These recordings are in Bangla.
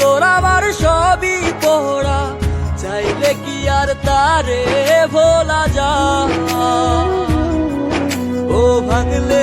তোর আমার সবই পোড়া। চাইলে কি আর তারে ভোলা যা ও ভাঙলে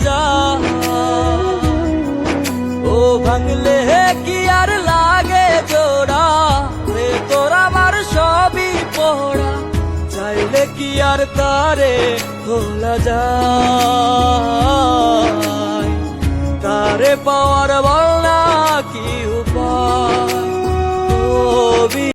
যা ও ভাঙলে কি আর লাগে জোড়া? রে তোর আমার সবই পড়া চাইলে কি আর তারে খোলা যায়? তারে পাওয়ার